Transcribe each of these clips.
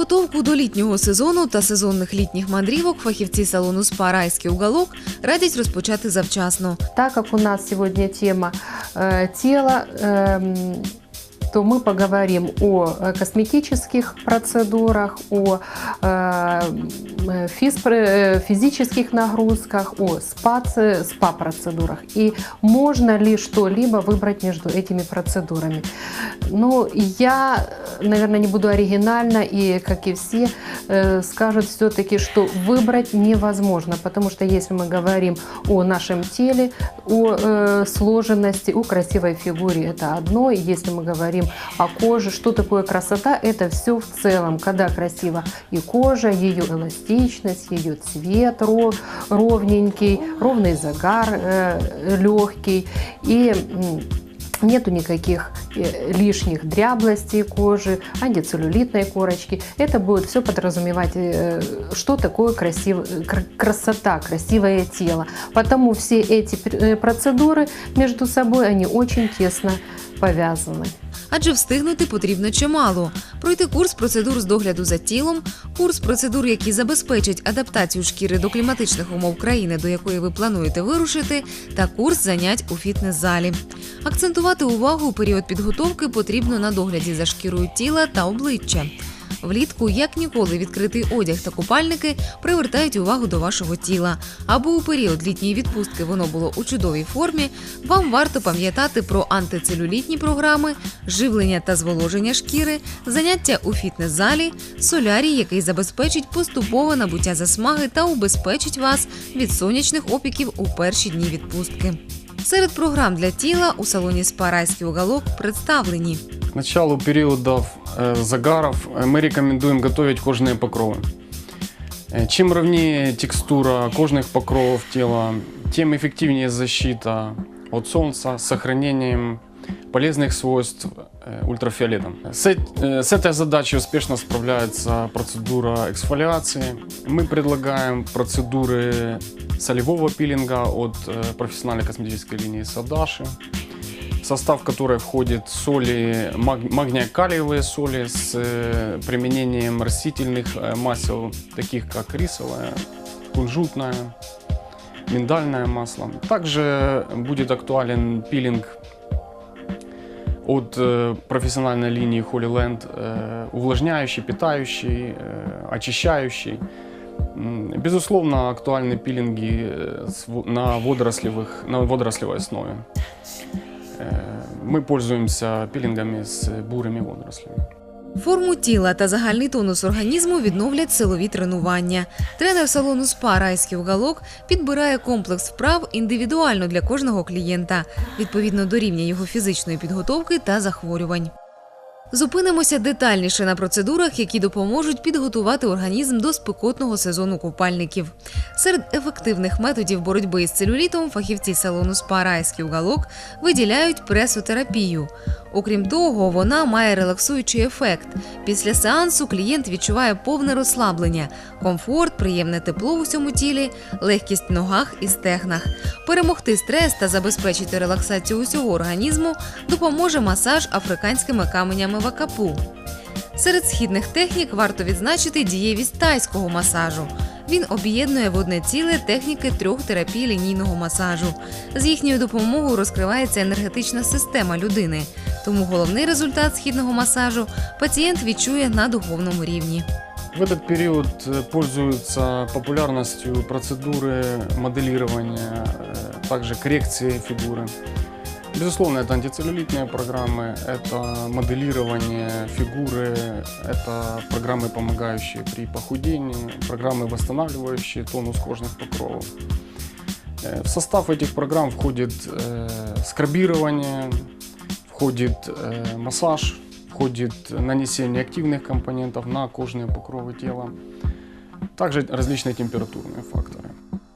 Підготовку до літнього сезону та сезонних літніх мандрівок фахівці салону СПА «Райський уголок радять розпочати завчасно. Так як у нас сьогодні тема э, тела, эм, то мы поговорим о э, косметических процедурах, о э, э, физических нагрузках, о спа, спа-процедурах. И можно ли что-либо выбрать между этими процедурами. Ну, я, наверное, не буду оригинальна, и, как и все, скажут все-таки, что выбрать невозможно, потому что если мы говорим о нашем теле, о сложенности, о красивой фигуре, это одно. И Если мы говорим о коже, что такое красота, это все в целом. Когда красива и кожа, ее эластичность, ее цвет ров- ровненький, ровный загар легкий и Нету никаких э, лишних дряблостей кожи, антицеллюлитной корочки. Это будет все подразумевать, э, что такое красив... кр- красота, красивое тело. Потому все эти э, процедуры между собой, они очень тесно повязаны. Адже встигнути потрібно чимало. Пройти курс процедур з догляду за тілом, курс процедур, які забезпечать адаптацію шкіри до кліматичних умов країни, до якої ви плануєте вирушити, та курс занять у фітнес-залі. Акцентувати увагу у період підготовки потрібно на догляді за шкірою тіла та обличчя. Влітку, як ніколи, відкритий одяг та купальники привертають увагу до вашого тіла. Аби у період літньої відпустки воно було у чудовій формі, вам варто пам'ятати про антицелюлітні програми, живлення та зволоження шкіри, заняття у фітнес-залі, солярій, який забезпечить поступове набуття засмаги та убезпечить вас від сонячних опіків у перші дні відпустки. Серед програм для тіла у салоні СПА «Райський уголок представлені К началу периодов э, загаров э, мы рекомендуем готовить кожные покровы. Э, Чем ровнее текстура кожных покровов тела, тем эффективнее защита от солнца с сохранением полезных свойств ультрафиолетом. С, э, с этой задачей успешно справляется процедура эксфолиации. Мы предлагаем процедуры солевого пилинга от профессиональной косметической линии Садаши состав которой входит соли, маг- магния-калиевые соли с э, применением растительных э, масел, таких как рисовое, кунжутное, миндальное масло. Также будет актуален пилинг от э, профессиональной линии Holy Land, э, увлажняющий, питающий, э, очищающий. Безусловно, актуальны пилинги э, на, водорослевых, на водорослевой основе. Э, Мы пользуемся пилингами с бурыми водорослями. Форму тіла та загальний тонус організму відновлять силові тренування. Тренер салону СПА «Райський уголок підбирає комплекс вправ індивідуально для кожного клієнта, відповідно до рівня його фізичної підготовки та захворювань. Зупинимося детальніше на процедурах, які допоможуть підготувати організм до спекотного сезону купальників. Серед ефективних методів боротьби з целюлітом фахівці салону СПА «Райський уголок виділяють пресотерапію. Окрім того, вона має релаксуючий ефект. Після сеансу клієнт відчуває повне розслаблення, комфорт, приємне тепло в усьому тілі, легкість в ногах і стегнах. Перемогти стрес та забезпечити релаксацію усього організму допоможе масаж африканськими каменями вакапу. Серед східних технік варто відзначити дієвість тайського масажу. Він об'єднує в одне ціле техніки трьох терапій лінійного масажу. З їхньою допомогою розкривається енергетична система людини. Тому головний результат східного масажу пацієнт відчує на духовному рівні. В этот период э, пользуются популярностью процедуры моделирования, э, также коррекции фигуры. Безусловно, это антицеллюлитные программы, это моделирование фигуры, это программы, помогающие при похудении, программы, восстанавливающие тонус кожных покровов. Э, В состав этих программ входит э, скрабирование, входит э, массаж, входит нанесение активных компонентов на кожные покровы тела, также различные температурные факторы.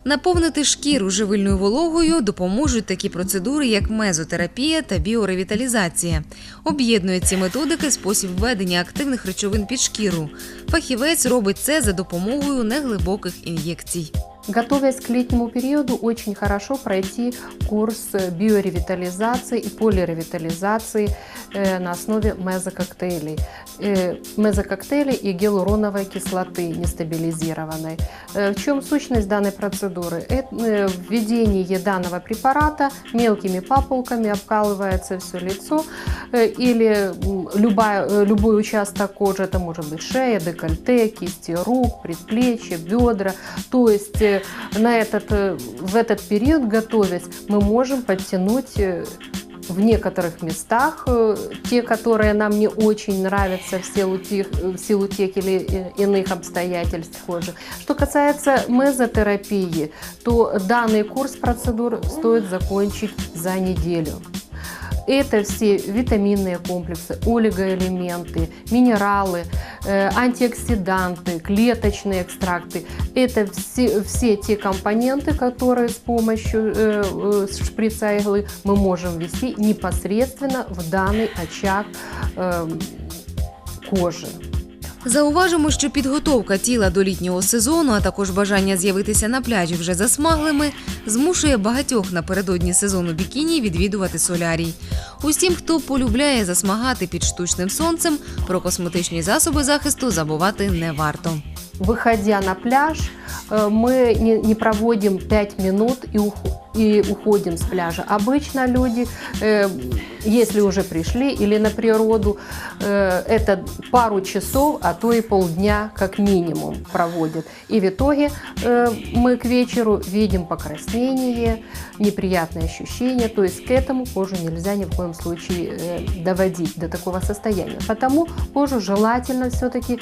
Наповнити шкіру живильною вологою допоможуть такі процедури, як мезотерапія та біоревіталізація. Об'єднує ці методики спосіб введення активних речовин під шкіру. Фахівець робить це за допомогою неглибоких ін'єкцій. Готовясь к летнему периоду, очень хорошо пройти курс биоревитализации и полиревитализации э, на основе мезококтейлей. Э, Мезококтейли и гиалуроновой кислоты нестабилизированной. Э, В чем сущность данной процедуры? Введение данного препарата мелкими папулками обкалывается все лицо или любая, любой участок кожи, это может быть шея, декольте, кисти рук, предплечья, бедра. То есть э, на этот, э, в этот период, готовясь, мы можем подтянуть э, в некоторых местах, те, которые нам не очень нравятся в силу тех, в силу тех или иных обстоятельств кожи. Что касается мезотерапии, то данный курс процедур стоит закончить за неделю. Это все витаминные комплексы, олигоэлементы, минералы, э, антиоксиданты, клеточные экстракты. Это все, все те компоненты, которые с помощью э, э, шприца иглы мы можем ввести непосредственно в данный очаг кожи. Зауважимо, що підготовка тіла до літнього сезону, а також бажання з'явитися на пляжі вже засмаглими, змушує багатьох напередодні сезону бікіні відвідувати солярій. Усім, хто полюбляє засмагати під штучним сонцем, про косметичні засоби захисту забувати не варто. Выходя на пляж, э, мы не, не проводим 5 минут и, уху- и уходим с пляжа. Обычно люди, э, если уже пришли или на природу, э, это пару часов, а то и полдня как минимум проводят. И в итоге э, мы к вечеру видим покраснение, неприятные ощущения. То есть к этому кожу нельзя ни в коем случае э, доводить до такого состояния. Потому кожу желательно все-таки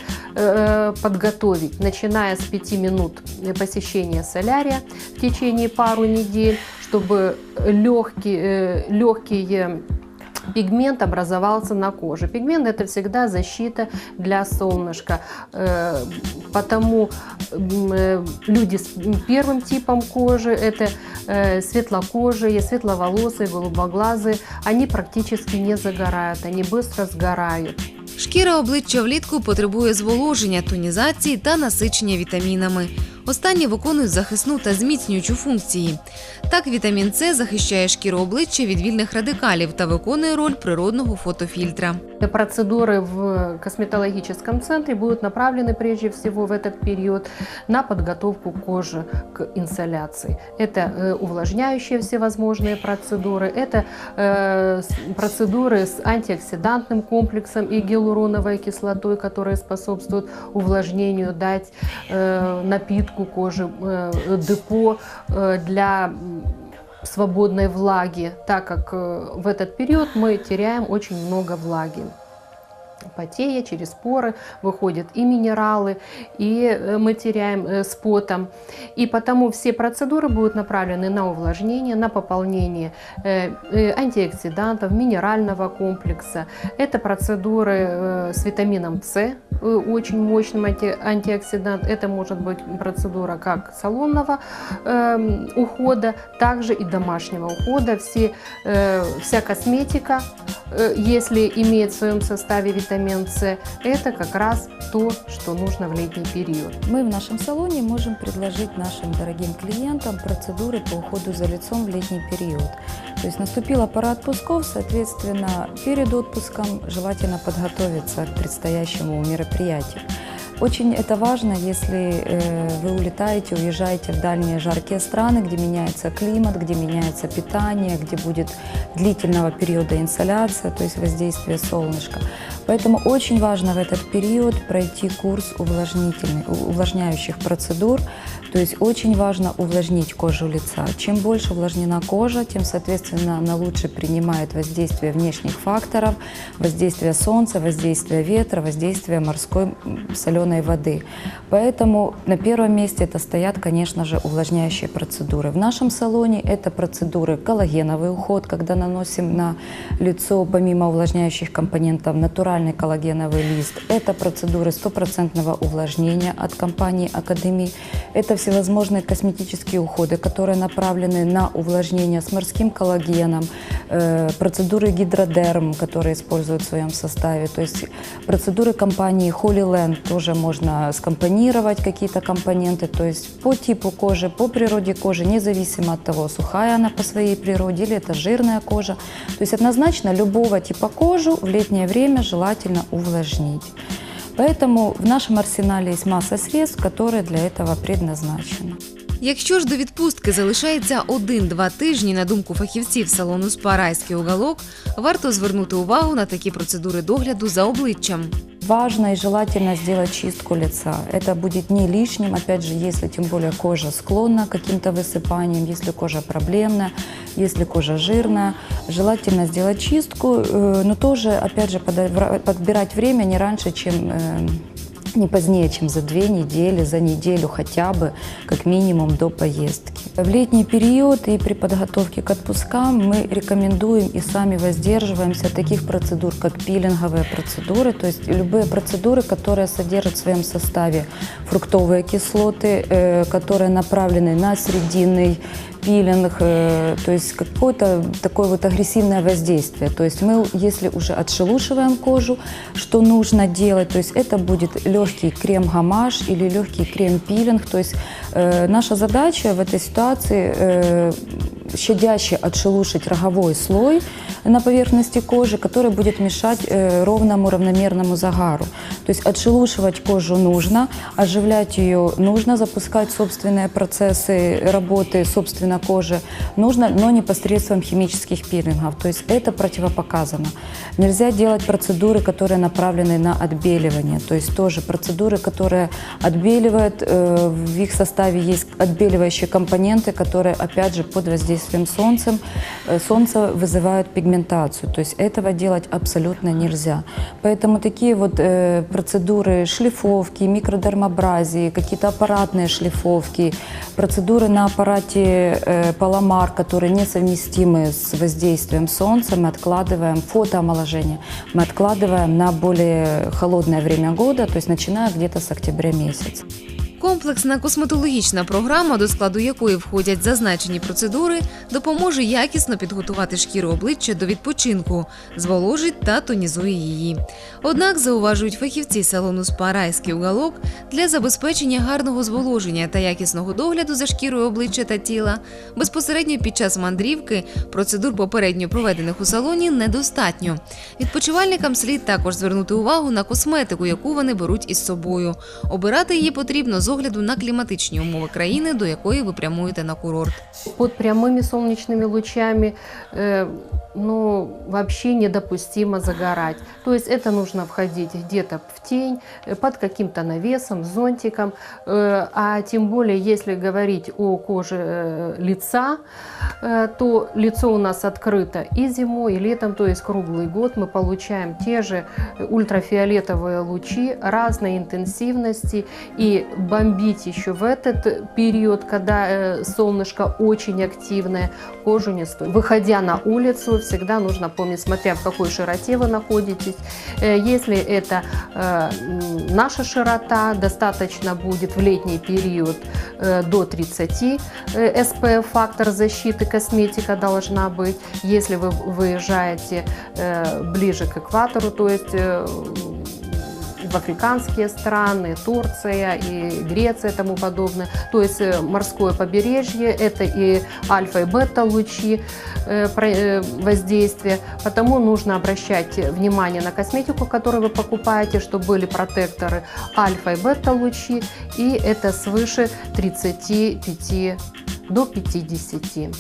подготовить, начиная с 5 минут посещения солярия в течение пару недель, чтобы легкий, легкий э, пигмент образовался на коже. Пигмент это всегда защита для солнышка. Э, Потому м, э, люди с первым типом кожи, это э, светлокожие, светловолосые, голубоглазые, они практически не загорают, они быстро сгорают. Шкіра обличчя влітку потребує зволоження, тонізації та насичення вітамінами. Останні виконують захисну та зміцнюючу функції. Так, вітамін С захищає шкіру обличчя від вільних радикалів та виконує роль природного фотофільтра. Процедуры в косметологическом центре будут направлены прежде всего в этот период на подготовку кожи к инсоляции. Это э, увлажняющие всевозможные процедуры, это э, процедуры с антиоксидантным комплексом и гиалуроновой кислотой, которые способствуют увлажнению, дать э, напитку кожи, депо для свободной влаги, так как э, в этот период мы теряем очень много влаги. Потея через поры выходят и минералы, и э, мы теряем э, с потом. И потому все процедуры будут направлены на увлажнение, на пополнение э, антиоксидантов, минерального комплекса. Это процедуры с витамином С, очень мощным анти- антиоксидант. Это может быть процедура как салонного эм, ухода, также и домашнего ухода. Все, вся косметика, если имеет в своем составе витамин С, это как раз то, что нужно в летний период. Мы в нашем салоне можем предложить нашим дорогим клиентам процедуры по уходу за лицом в летний период. То есть наступила пора отпусков, соответственно, перед отпуском желательно подготовиться к предстоящему мероприятию. Очень это важно, если э, вы улетаете, уезжаете в дальние жаркие страны, где меняется климат, где меняется питание, где будет длительного периода инсоляция, то есть воздействие солнышка. Поэтому очень важно в этот период пройти курс увлажняющих процедур. То есть очень важно увлажнить кожу лица. Чем больше увлажнена кожа, тем, соответственно, она лучше принимает воздействие внешних факторов, воздействие солнца, воздействие ветра, воздействие морской соленой воды. Поэтому на первом месте это стоят, конечно же, увлажняющие процедуры. В нашем салоне это процедуры коллагеновый уход, когда наносим на лицо помимо увлажняющих компонентов натуральные натуральный коллагеновый лист, это процедуры стопроцентного увлажнения от компании Академии, это всевозможные косметические уходы, которые направлены на увлажнение с морским коллагеном, э, процедуры гидродерм, которые используют в своем составе, то есть процедуры компании Holy Land тоже можно скомпонировать какие-то компоненты, то есть по типу кожи, по природе кожи, независимо от того, сухая она по своей природе или это жирная кожа. То есть однозначно любого типа кожу в летнее время желательно увлажнить. Поэтому в нашем арсенале есть масса средств, которые для этого предназначены. Якщо ж до відпустки залишається один-два тижні, на думку фахівців салону СПА «Райський уголок, варто звернути увагу на такі процедури догляду за обличчям. Важно и желательно сделать чистку лица. Это будет не лишним, опять же, если тем более кожа склонна к каким-то высыпаниям, если кожа проблемная, если кожа жирная. Желательно сделать чистку, э, но тоже, опять же, подбирать время не раньше, чем э, не позднее, чем за две недели, за неделю хотя бы, как минимум до поездки. В летний период и при подготовке к отпускам мы рекомендуем и сами воздерживаемся от таких процедур, как пилинговые процедуры, то есть любые процедуры, которые содержат в своем составе фруктовые кислоты, э, которые направлены на срединный пилинг, э, то есть какое-то такое вот агрессивное воздействие. То есть мы, если уже отшелушиваем кожу, что нужно делать, то есть это будет легкий крем-гамаш или легкий крем-пилинг. То есть э, наша задача в этой ситуации э, щадяще отшелушить роговой слой на поверхности кожи, который будет мешать э, ровному равномерному загару. То есть отшелушивать кожу нужно, оживлять ее нужно, запускать собственные процессы работы, собственно, кожи нужно, но не посредством химических пилингов. То есть это противопоказано. Нельзя делать процедуры, которые направлены на отбеливание. То есть тоже процедуры, которые отбеливают, э, в их составе есть отбеливающие компоненты, которые, опять же, под воздействием солнцем, э, солнца вызывают пигментацию. То есть этого делать абсолютно нельзя. Поэтому такие вот э, процедуры шлифовки, микродермабразии, какие-то аппаратные шлифовки, процедуры на аппарате э, Паламар, которые несовместимы с воздействием солнца, мы откладываем фотоомоложение, мы откладываем на более холодное время года, то есть начиная где-то с октября месяца. Комплексна косметологічна програма, до складу якої входять зазначені процедури, допоможе якісно підготувати шкіру обличчя до відпочинку, зволожить та тонізує її. Однак, зауважують фахівці салону СПА «Райський уголок», для забезпечення гарного зволоження та якісного догляду за шкірою обличчя та тіла безпосередньо під час мандрівки процедур попередньо проведених у салоні недостатньо. Відпочивальникам слід також звернути увагу на косметику, яку вони беруть із собою. Обирати її потрібно з огляду на кліматичні умови країни, до якої ви прямуєте на курорт. Под прямыми солнечными лучами э, ну, вообще недопустимо загорать. То есть это нужно входить где-то в тень, э, под каким-то навесом, зонтиком. Э, а тем более, если говорить о коже э, лица, то лицо у нас открыто и зимой, и летом, то есть круглый год мы получаем те же ультрафиолетовые лучи разной интенсивности. И бомбить еще в этот период, когда солнышко очень активное, кожу не стоит. Выходя на улицу, всегда нужно помнить, смотря в какой широте вы находитесь. Э, Если это э, наша широта, достаточно будет в летний период э, до 30 э, SPF фактор защиты, косметика должна быть. Если вы выезжаете ближе к экватору, то есть африканские страны, Турция и Греция и тому подобное. То есть э, морское побережье, это и альфа и бета лучи э, э, воздействия. Потому нужно обращать внимание на косметику, которую вы покупаете, чтобы были протекторы альфа и бета лучи. И это свыше 35 до 50.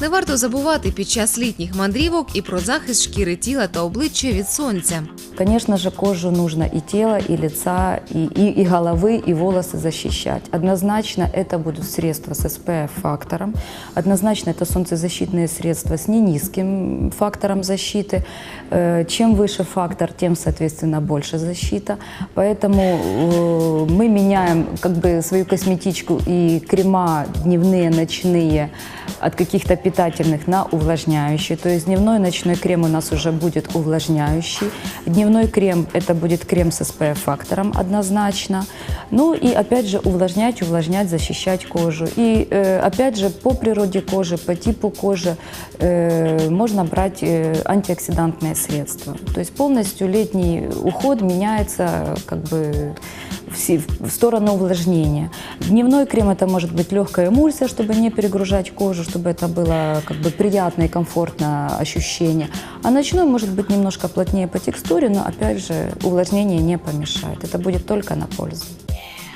Не варто забувати під час літніх мандрівок і про захист шкіри тіла та обличчя від сонця. Конечно же, кожу нужно и тело, и лица, и, и, и головы, и волосы защищать. Однозначно это будут средства с SPF-фактором. Однозначно это солнцезащитные средства с ненизким фактором защиты. Э, Чем выше фактор, тем, соответственно, больше защита. Поэтому э, мы меняем как бы свою косметичку и крема дневные, ночные от каких-то питательных на увлажняющие. То есть дневной и ночной крем у нас уже будет увлажняющий. Дневной крем – это будет крем с SPF-фактором однозначно. Ну и опять же увлажнять, увлажнять, защищать кожу. И э, опять же по природе кожи, по типу кожи э, можно брать э, антиоксидантные средства. То есть полностью летний уход меняется как бы в сторону увлажнения. Дневной крем это может быть легкая эмульсия, чтобы не перегружать кожу, чтобы это было как бы приятное и комфортное ощущение. А ночной может быть немножко плотнее по текстуре, но опять же увлажнение не помешает. Это будет только на пользу.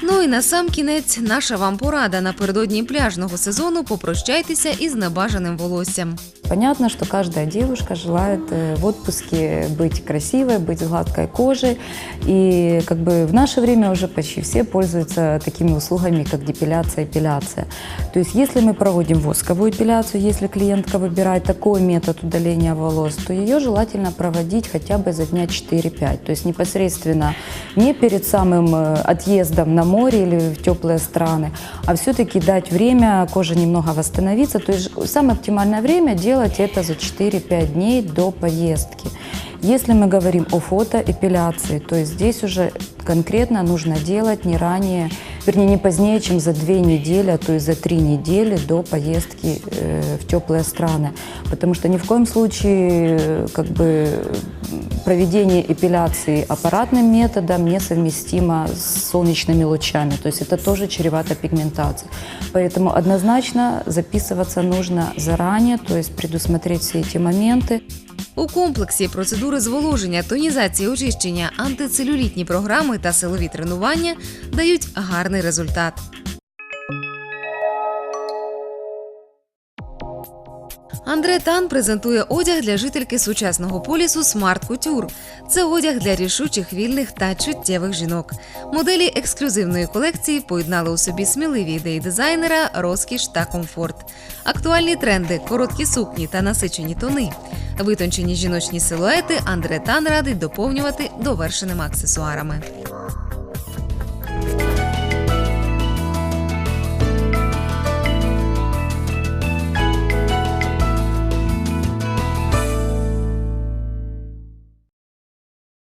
Ну і на сам кінець наша вам порада напередодні пляжного сезону попрощайтеся із небажаним волоссям. Понятно, что каждая девушка желает э, в отпуске быть красивой, быть с гладкой кожей. И как бы в наше время уже почти все пользуются такими услугами, как депиляция, эпиляция. То есть если мы проводим восковую эпиляцию, если клиентка выбирает такой метод удаления волос, то ее желательно проводить хотя бы за дня 4-5. То есть непосредственно не перед самым э, отъездом на море или в теплые страны, а все-таки дать время коже немного восстановиться. То есть самое оптимальное время делать это за 4-5 дней до поездки. Если мы говорим о фотоэпиляции, то есть здесь уже конкретно нужно делать не ранее, вернее не позднее, чем за две недели, а то есть за три недели до поездки э, в теплые страны. Потому что ни в коем случае э, как бы проведение эпиляции аппаратным методом несовместимо с солнечными лучами. То есть это тоже чревато пигментацией. Поэтому однозначно записываться нужно заранее, то есть предусмотреть все эти моменты. У комплексі процедури зволоження, тонізації очищення, антицелюлітні програми та силові тренування дають гарний результат. Андре Тан презентує одяг для жительки сучасного полісу Smart Couture. Це одяг для рішучих, вільних та чуттєвих жінок. Моделі ексклюзивної колекції поєднали у собі сміливі ідеї дизайнера, розкіш та комфорт. Актуальні тренди, короткі сукні та насичені тони. Витончені жіночні силуети Андре Тан радить доповнювати довершеними аксесуарами.